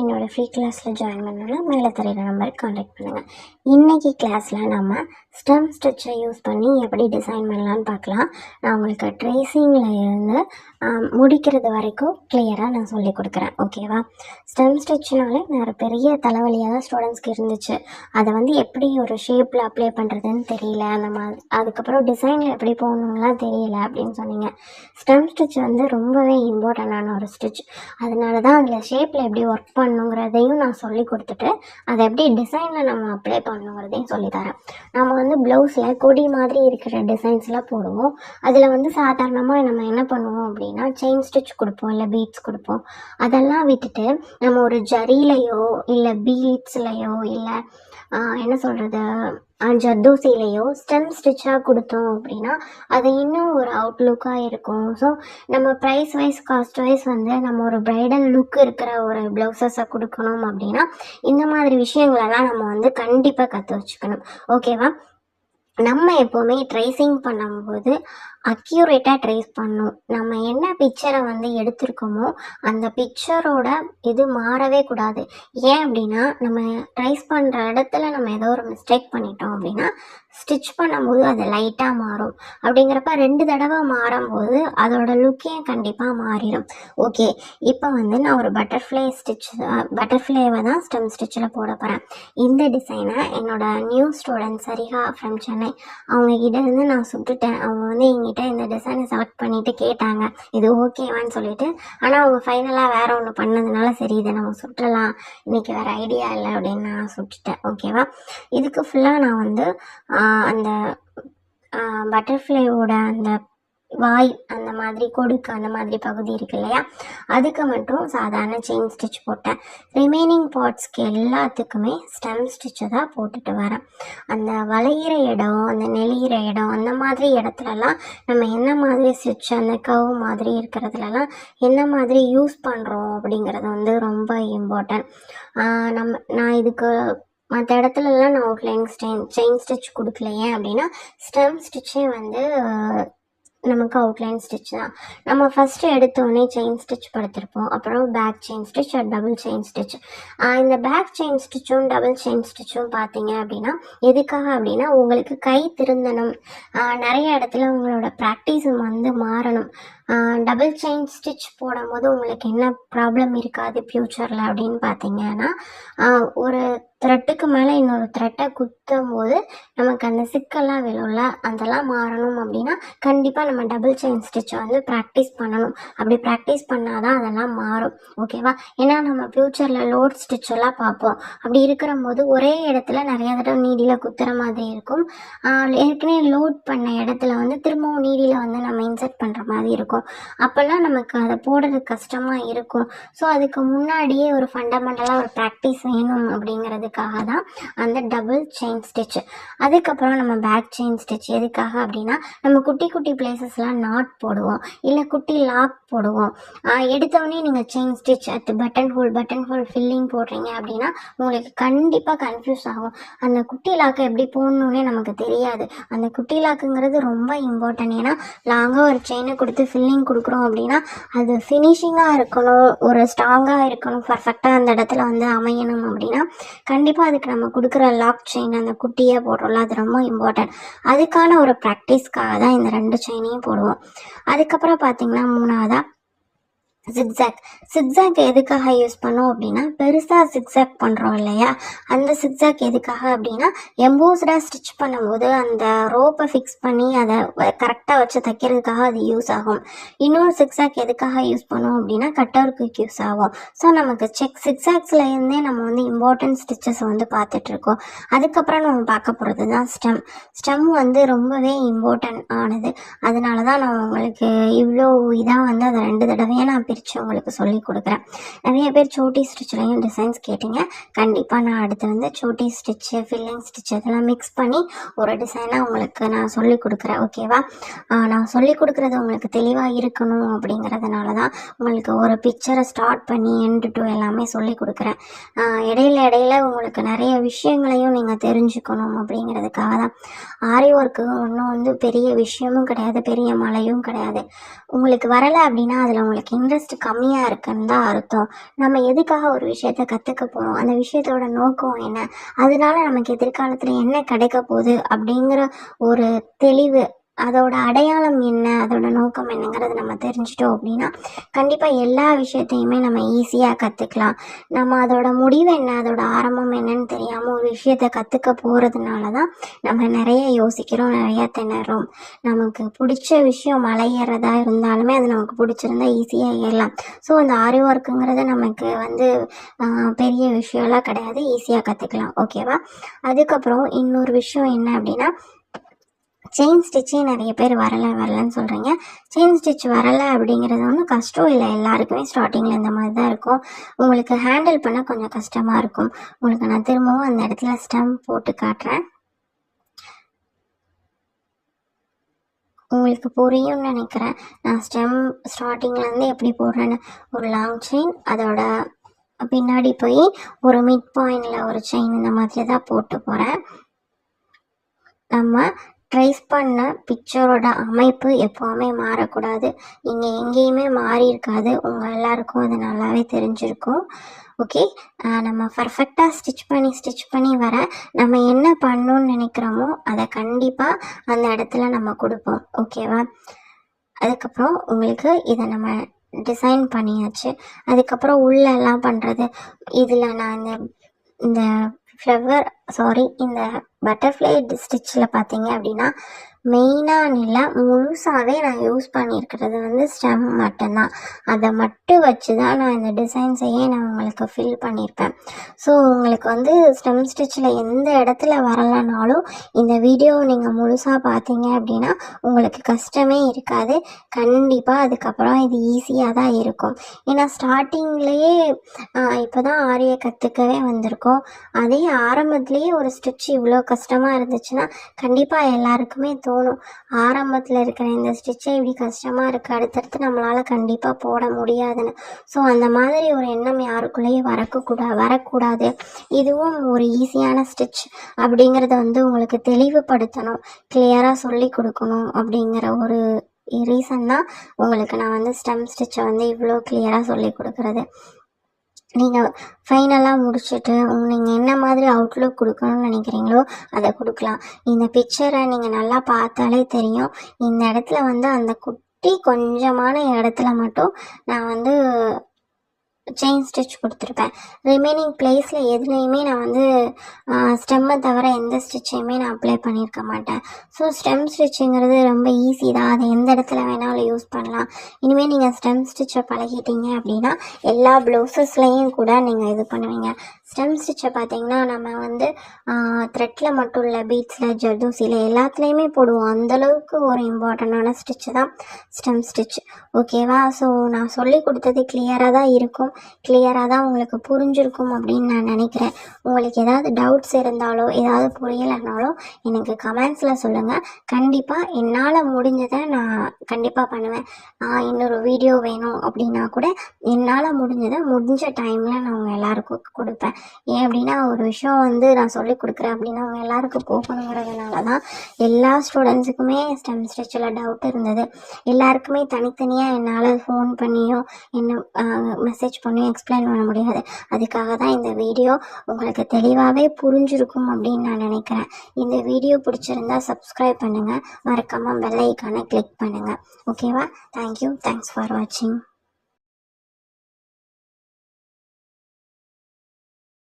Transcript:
என்னோடய ஃப்ரீ கிளாஸில் ஜாயின் பண்ணணும்னா மேலே தெரியிற நம்பருக்கு காண்டாக்ட் பண்ணுங்கள் இன்றைக்கி கிளாஸில் நம்ம ஸ்டெம் ஸ்டிச்சை யூஸ் பண்ணி எப்படி டிசைன் பண்ணலான்னு பார்க்கலாம். நான் உங்களுக்கு ட்ரேசிங்கில் இருந்து முடிக்கிறது வரைக்கும் கிளியராக நான் சொல்லி கொடுக்குறேன். ஓகேவா ஸ்டெம் ஸ்டிச்னாலே வேறு பெரிய தலைவலியாக தான் ஸ்டூடெண்ட்ஸ்க்கு இருந்துச்சு. அதை வந்து எப்படி ஒரு ஷேப்பில் அப்ளை பண்ணுறதுன்னு தெரியல. அந்த மாதிரி அதுக்கப்புறம் டிசைனில் எப்படி போகணுங்கலாம் தெரியல அப்படின்னு சொன்னீங்க. ஸ்டெம் ஸ்டிச் வந்து ரொம்பவே இம்பார்ட்டண்டான ஒரு ஸ்டிச் அதனால தான் அதில் ஷேப்பில் எப்படி ஒர்க் பண்ணுங்கிறதையும் நான் சொல்லி கொடுத்துட்டு அதை எப்படி டிசைனில் நம்ம அப்ளை பண்ணுங்கிறதையும் சொல்லித்தரேன் நம்ம வந்து ப்ளவுஸில் கொடி மாதிரி இருக்கிற டிசைன்ஸ்லாம் போடுவோம். அதில் வந்து சாதாரணமாக நம்ம என்ன பண்ணுவோம் அப்படின்னா செயின் ஸ்டிச் கொடுப்போம் இல்லை பீட்ஸ் கொடுப்போம். அதெல்லாம் விட்டுட்டு நம்ம ஒரு ஜரிலையோ இல்லை பீட்ஸ்லையோ இல்லை என்ன சொல்கிறது ஜர்தோசிலையோ ஸ்டெம் ஸ்டிச்சாக கொடுத்தோம் அப்படின்னா அது இன்னும் ஒரு அவுட்லுக்காக இருக்கும். ஸோ நம்ம ப்ரைஸ் வைஸ் காஸ்ட் வைஸ் வந்து நம்ம ஒரு ப்ரைடல் லுக் இருக்கிற ஒரு ப்ளவுசஸை கொடுக்கணும் அப்படின்னா இந்த மாதிரி விஷயங்களெல்லாம் நம்ம வந்து கண்டிப்பாக கற்று வச்சுக்கணும். ஓகேவா நம்ம எப்போவுமே ட்ரேசிங் பண்ணும்போது அக்யூரேட்டாக ட்ரேஸ் பண்ணணும் நம்ம என்ன பிக்சரை வந்து எடுத்திருக்கோமோ அந்த பிக்சரோட இது மாறவே கூடாது. ஏன் அப்படின்னா நம்ம ட்ரேஸ் பண்ணுற இடத்துல நம்ம ஏதோ ஒரு மிஸ்டேக் பண்ணிட்டோம் அப்படின்னா ஸ்டிச் பண்ணும்போது அது லைட்டாக மாறும். அப்படிங்கிறப்ப ரெண்டு தடவை மாறும்போது அதோட லுக்கே கண்டிப்பாக மாறிடும் ஓகே இப்போ வந்து நான் ஒரு பட்டர்ஃப்ளை ஸ்டிச் பட்டர்ஃப்ளைவை தான் ஸ்டெம் ஸ்டிச்சில் போட போகிறேன் இந்த டிசைனை என்னோட new student Sarika from Chennai அவங்ககிட்ட இருந்து நான் சுட்டுட்டேன். அவங்க வந்து எங்கிட்ட இந்த டிசைனை செலக்ட் பண்ணிவிட்டு கேட்டாங்க. இது ஓகேவான்னு சொல்லிட்டு. ஆனால் அவங்க ஃபைனலாக வேறு ஒன்று பண்ணதுனால சரி இதை நம்ம சுற்றலாம் இன்றைக்கி வேறு ஐடியா இல்லை அப்படின்னு நான் சுட்டுட்டேன். ஓகேவா இதுக்கு ஃபுல்லாக நான் வந்து அந்த பட்டர்ஃப்ளையோட அந்த வாய் அந்த மாதிரி கொடுக்கு அந்த மாதிரி பகுதி இருக்கு இல்லையா? அதுக்கு மட்டும் சாதாரண செயின் ஸ்டிச் போட்டேன். ரிமைனிங் பார்ட்ஸ்க்கு எல்லாத்துக்குமே ஸ்டெம் ஸ்டிச்சை தான் போட்டுட்டு வரேன். அந்த வளையிற இடம் அந்த நெளிகிற இடம் அந்த மாதிரி இடத்துலலாம் நம்ம என்ன மாதிரி ஸ்டிச் அந்த கவ் மாதிரி இருக்கிறதுலலாம் என்ன மாதிரி யூஸ் பண்ணுறோம் அப்படிங்கிறது வந்து ரொம்ப இம்பார்ட்டன்ட் நம்ம நான் இதுக்கு மற்ற இடத்துலலாம் நான் அவுட்லைன் ஸ்டெயின் செயின் ஸ்டிச் கொடுக்கல ஏன் அப்படின்னா ஸ்டெம் ஸ்டிச்சே வந்து நமக்கு அவுட்லைன் ஸ்டிச் தான். நம்ம ஃபஸ்ட்டு எடுத்தோடனே செயின் ஸ்டிச் படுத்திருப்போம். அப்புறம் back chain stitch double chain stitch இந்த பேக் செயின் ஸ்டிச்சும் டபுள் செயின் ஸ்டிச்சும் பார்த்தீங்க அப்படின்னா எதுக்காக அப்படின்னா உங்களுக்கு கை திருந்தணும். நிறைய இடத்துல உங்களோட ப்ராக்டிஸும் வந்து மாறணும். டபுள் செயின் ஸ்டிச் போடும்போது உங்களுக்கு என்ன ப்ராப்ளம் இருக்காது ஃப்யூச்சரில் அப்படின்னு பார்த்தீங்கன்னா ஒரு த்ரெட்டுக்கு மேலே இன்னொரு த்ரெட்டை குத்தும் போது நமக்கு அந்த சிக்கெல்லாம் விழும்ல அதெல்லாம் மாறணும் அப்படின்னா கண்டிப்பாக நம்ம டபுள் செயின் ஸ்டிச்சை வந்து ப்ராக்டிஸ் பண்ணணும். அப்படி ப்ராக்டிஸ் பண்ணால் தான் அதெல்லாம் மாறும். ஓகேவா ஏன்னா நம்ம ஃப்யூச்சரில் லோட் ஸ்டிச் எல்லாம் பார்ப்போம். அப்படி இருக்கிற போது ஒரே இடத்துல நிறைய தடவை நீடியில் குத்துற மாதிரி இருக்கும். ஏற்கனவே லோட் பண்ண இடத்துல வந்து திரும்பவும் நீடியில் வந்து நம்ம இன்சர்ட் பண்ணுற மாதிரி இருக்கும். அப்போல்லாம் நமக்கு அதை போடுறது கஷ்டமாக இருக்கும். ஸோ அதுக்கு முன்னாடியே ஒரு ஃபண்டமெண்டலாக ஒரு ப்ராக்டிஸ் வேணும் அப்படிங்கிறதுக்காக தான் அந்த டபுள் செயின் ஸ்டிச் அதுக்கப்புறம் நம்ம பேக் செயின் ஸ்டிச் எதுக்காக அப்படின்னா நம்ம குட்டி குட்டி பிளேசஸ்லாம் நாட் போடுவோம். இல்லை குட்டி லாக் போடுவோம். எடுத்தவொடனே நீங்கள் செயின் ஸ்டிச் அது button hole button hole filling போடுறீங்க அப்படின்னா உங்களுக்கு கண்டிப்பாக கன்ஃபியூஸ் ஆகும். அந்த குட்டி லாக்கை எப்படி போடணுன்னே நமக்கு தெரியாது. அந்த குட்டி லாக்குங்கிறது ரொம்ப இம்பார்ட்டன்ட் ஏன்னா லாங்காக ஒரு செயினை கொடுத்து ஃபில்லிங் கொடுக்குறோம் அப்படின்னா அது ஃபினிஷிங்காக இருக்கணும் ஒரு ஸ்ட்ராங்காக இருக்கணும் பர்ஃபெக்டாக அந்த இடத்துல வந்து அமையணும் அப்படின்னா கண்டிப்பாக அதுக்கு நம்ம கொடுக்குற லாக் செயின் அந்த குட்டியை போடுறோம்ல அது ரொம்ப இம்பார்ட்டன்ட் அதுக்கான ஒரு ப்ராக்டிஸ்க்காக தான் இந்த ரெண்டு செயினையும் போடுவோம். அதுக்கப்புறம் பார்த்திங்கன்னா மூணாவதாக சிக்ஸாக் சிக்ஸாக் எதுக்காக யூஸ் பண்ணோம் அப்படின்னா பெருசாக சிக்ஸாக் பண்ணுறோம் இல்லையா? அந்த சிக்ஸாக் எதுக்காக அப்படின்னா எம்போஸ்டாக ஸ்டிச் பண்ணும்போது அந்த ரோப்பை ஃபிக்ஸ் பண்ணி அதை கரெக்டாக வச்சு தைக்கிறதுக்காக அது யூஸ் ஆகும். இன்னொரு சிக்ஸாக் எதுக்காக யூஸ் பண்ணோம் அப்படின்னா கட்டருக்கு யூஸ் ஆகும். ஸோ நமக்கு செக் சிக்ஸாக்ஸில் இருந்தே நம்ம வந்து இம்பார்ட்டன்ட் ஸ்டிச்சஸ் வந்து பார்த்துட்ருக்கோம் அதுக்கப்புறம் நம்ம பார்க்க போகிறது தான் ஸ்டெம் ஸ்டெம் வந்து ரொம்பவே இம்பார்ட்டன்ட் ஆனது. அதனால தான் நான் உங்களுக்கு இவ்வளோ இதாக வந்து அதை ரெண்டு தடவையாக நான் பிரித்து உங்களுக்கு சொல்லி கொடுக்குறேன். நிறைய பேர் சோட்டி ஸ்டிச்சிலையும் டிசைன்ஸ் கேட்டீங்க. கண்டிப்பாக நான் அடுத்து வந்து சோட்டி ஸ்டிச்சு ஃபில்லிங் ஸ்டிச் இதெல்லாம் மிக்ஸ் பண்ணி ஒரு டிசைனாக உங்களுக்கு நான் சொல்லி கொடுக்குறேன். ஓகேவா நான் சொல்லி கொடுக்குறது உங்களுக்கு தெளிவாக இருக்கணும் அப்படிங்கிறதுனால தான் உங்களுக்கு ஒரு பிக்சரை ஸ்டார்ட் பண்ணி எண்டு டு எல்லாமே சொல்லி கொடுக்குறேன். இடையில இடையில உங்களுக்கு நிறைய விஷயங்களையும் நீங்கள் தெரிஞ்சுக்கணும் அப்படிங்கிறதுக்காக தான் ஆரி ஒர்க்கு ஒன்றும் வந்து பெரிய விஷயமும் கிடையாது பெரிய மலையும் கிடையாது. உங்களுக்கு வரலை அப்படின்னா அதில் உங்களுக்கு இன்ட்ரெஸ்ட் இன்ட்ரெஸ்ட் கம்மியாக இருக்குன்னு தான் அர்த்தம். நம்ம எதுக்காக ஒரு விஷயத்த கற்றுக்க போகிறோம் அந்த விஷயத்தோட நோக்கம் என்ன? அதனால நமக்கு எதிர்காலத்தில் என்ன கிடைக்க போகுது? அப்படிங்கிற ஒரு தெளிவு அதோட அடையாளம் என்ன? அதோட நோக்கம் என்னங்கிறது நம்ம தெரிஞ்சிட்டோம் அப்படின்னா கண்டிப்பாக எல்லா விஷயத்தையுமே நம்ம ஈஸியாக கற்றுக்கலாம் நம்ம அதோட முடிவு என்ன? அதோட ஆரம்பம் என்னன்னு தெரியாமல் ஒரு விஷயத்தை கற்றுக்க போகிறதுனால தான் நம்ம நிறைய யோசிக்கிறோம் நிறையா திணறோம். நமக்கு பிடிச்ச விஷயம் மலை ஏறதா இருந்தாலுமே அது நமக்கு பிடிச்சிருந்தா ஈஸியாக ஏறலாம். ஸோ அந்த ஆரி ஒர்க்குங்கிறது நமக்கு வந்து பெரிய விஷயம்லாம் கிடையாது. ஈஸியாக கற்றுக்கலாம் ஓகேவா அதுக்கப்புறம் இன்னொரு விஷயம் என்ன அப்படின்னா செயின் ஸ்டிச்சே நிறைய பேர் வரலை வரலன்னு சொல்கிறீங்க செயின் ஸ்டிச் வரலை அப்படிங்கிறது ஒன்றும் கஷ்டம் இல்லை. எல்லாருக்குமே ஸ்டார்டிங்கில் இந்த மாதிரி தான் இருக்கும். உங்களுக்கு ஹேண்டில் பண்ண கொஞ்சம் கஷ்டமாக இருக்கும். உங்களுக்கு நான் திரும்பவும் அந்த இடத்துல ஸ்டம் போட்டு காட்டுறேன். உங்களுக்கு புரியும்னு நினைக்கிறேன். நான் ஸ்டெம் ஸ்டார்டிங்லேருந்து எப்படி போடுறேன்னு. ஒரு லாங் செயின் அதோட பின்னாடி போய் ஒரு மிட் பாயிண்டில் ஒரு செயின் இந்த மாதிரி தான் போட்டு போகிறேன் நம்ம ட்ரேஸ் பண்ண பிக்சரோட அமைப்பு எப்போவுமே மாறக்கூடாது. இங்கே எங்கேயுமே மாறி இருக்காது உங்கள் எல்லாருக்கும் அது நல்லாவே தெரிஞ்சிருக்கும். ஓகே நம்ம பர்ஃபெக்டாக ஸ்டிச் பண்ணி ஸ்டிச் பண்ணி வர நம்ம என்ன பண்ணணும்னு நினைக்கிறோமோ அதை கண்டிப்பாக அந்த இடத்துல நம்ம கொடுப்போம். ஓகேவா அதுக்கப்புறம் உங்களுக்கு இதை நம்ம டிசைன் பண்ணியாச்சு. அதுக்கப்புறம் உள்ளெல்லாம் பண்ணுறது இதில் நான் இந்த இந்த ஃப்ளவர் சாரி இந்த பட்டர்ஃப்ளை ஸ்டிச்சில் பார்த்தீங்க அப்படின்னா மெயினாக இல்லை முழுசாகவே நான் யூஸ் பண்ணியிருக்கிறது வந்து ஸ்டெம் மட்டும்தான். அதை மட்டும் வச்சு தான் நான் இந்த டிசைன்ஸையே நான் உங்களுக்கு ஃபில் பண்ணியிருப்பேன். ஸோ உங்களுக்கு வந்து ஸ்டெம் ஸ்டிச்சில் எந்த இடத்துல வரலைனாலும் இந்த வீடியோவை நீங்கள் முழுசாக பார்த்தீங்க அப்படின்னா உங்களுக்கு கஷ்டமே இருக்காது. கண்டிப்பாக அதுக்கப்புறம் இது ஈஸியாக தான் இருக்கும். ஏன்னா ஸ்டார்டிங்லேயே இப்போ தான் ஆரிய கற்றுக்கவே வந்திருக்கோம். அதே ஆரம்பத்துலேயே ஒரு ஸ்டிச் இவ்வளோ கஷ்டமாக இருந்துச்சுன்னா கண்டிப்பாக எல்லாருக்குமே தோணும். ஆரம்பத்தில் இருக்கிற இந்த ஸ்டிச்சே இப்படி கஷ்டமாக இருக்குது அடுத்தடுத்து நம்மளால் கண்டிப்பாக போட முடியாதுன்னு. ஸோ அந்த மாதிரி ஒரு எண்ணம் யாருக்குள்ளேயும் வரக்கூடா வரக்கூடாது. இதுவும் ஒரு ஈஸியான ஸ்டிச் அப்படிங்கிறத வந்து உங்களுக்கு தெளிவுபடுத்தணும். கிளியராக சொல்லி கொடுக்கணும் அப்படிங்கிற ஒரு ரீசன் தான் உங்களுக்கு நான் வந்து ஸ்டெம் ஸ்டிச்சை வந்து இவ்வளோ கிளியராக சொல்லி கொடுக்குறது. நீங்கள் ஃபைனலாக முடிச்சுட்டு நீங்கள் என்ன மாதிரி அவுட்லுக் கொடுக்கணும்னு நினைக்கிறீங்களோ அதை கொடுக்கலாம். இந்த பிக்சரை நீங்கள் நல்லா பார்த்தாலே தெரியும். இந்த இடத்துல வந்து அந்த குட்டி கொஞ்சமான இடத்துல மட்டும் நான் வந்து செயின் ஸ்டிச் கொடுத்துருப்பேன். ரிமைனிங் பிளேஸில் எதுலேயுமே நான் வந்து ஸ்டெம்மை தவிர எந்த ஸ்டிச்சையுமே நான் அப்ளை பண்ணியிருக்க மாட்டேன். ஸோ ஸ்டெம் ஸ்டிச்சுங்கிறது ரொம்ப ஈஸி தான். அதை எந்த இடத்துல யூஸ் பண்ணலாம். இனிமேல் நீங்கள் ஸ்டெம் ஸ்டிச்சை பழகிட்டீங்க அப்படின்னா எல்லா ப்ளவுசஸ்லேயும் கூட நீங்கள் இது பண்ணுவீங்க. ஸ்டெம் ஸ்டிச்சை பார்த்தீங்கன்னா நம்ம வந்து த்ரெட்டில் மட்டும் இல்லை பீட்ஸில் ஜர்தூசியில் எல்லாத்துலேயுமே போடுவோம். அந்தளவுக்கு ஒரு இம்பார்ட்டண்டான ஸ்டிச்சு தான் ஸ்டெம் ஸ்டிச் ஓகேவா ஸோ நான் சொல்லி கொடுத்தது கிளியராக தான் இருக்கும். கிளியராக தான் உங்களுக்கு புரிஞ்சிருக்கும் அப்படின்னு நான் நினைக்கிறேன். உங்களுக்கு ஏதாவது டவுட்ஸ் இருந்தாலோ ஏதாவது புரியலைனாலோ எனக்கு கமெண்ட்ஸில் சொல்லுங்கள் கண்டிப்பாக என்னால் முடிஞ்சதை நான் கண்டிப்பாக பண்ணுவேன். இன்னொரு வீடியோ வேணும் அப்படின்னா கூட என்னால் முடிஞ்சதை முடிஞ்ச டைமில் நான் உங்கள் எல்லாருக்கும் கொடுப்பேன். ஏன் அப்படின்னா ஒரு விஷயம் வந்து நான் சொல்லி கொடுக்குறேன் அப்படின்னா அவங்க எல்லாருக்கும் போகணுங்கிறதுனால தான் எல்லா ஸ்டூடெண்ட்ஸுக்குமே ஸ்டெம் ஸ்ட்ரெச்சில் டவுட் இருந்தது. எல்லாருக்குமே தனித்தனியாக என்னால் ஃபோன் பண்ணியோ என்ன மெசேஜ் பண்ணியும் எக்ஸ்பிளைன் பண்ண முடியாது. அதுக்காக தான் இந்த வீடியோ உங்களுக்கு தெளிவாகவே புரிஞ்சிருக்கும் அப்படின்னு நான் நினைக்கிறேன். இந்த வீடியோ பிடிச்சிருந்தா சப்ஸ்கிரைப் பண்ணுங்கள் மறக்காமல் பெல் ஐக்கானை கிளிக் பண்ணுங்கள் ஓகேவா தேங்க்யூ தேங்க்ஸ் ஃபார் வாட்சிங்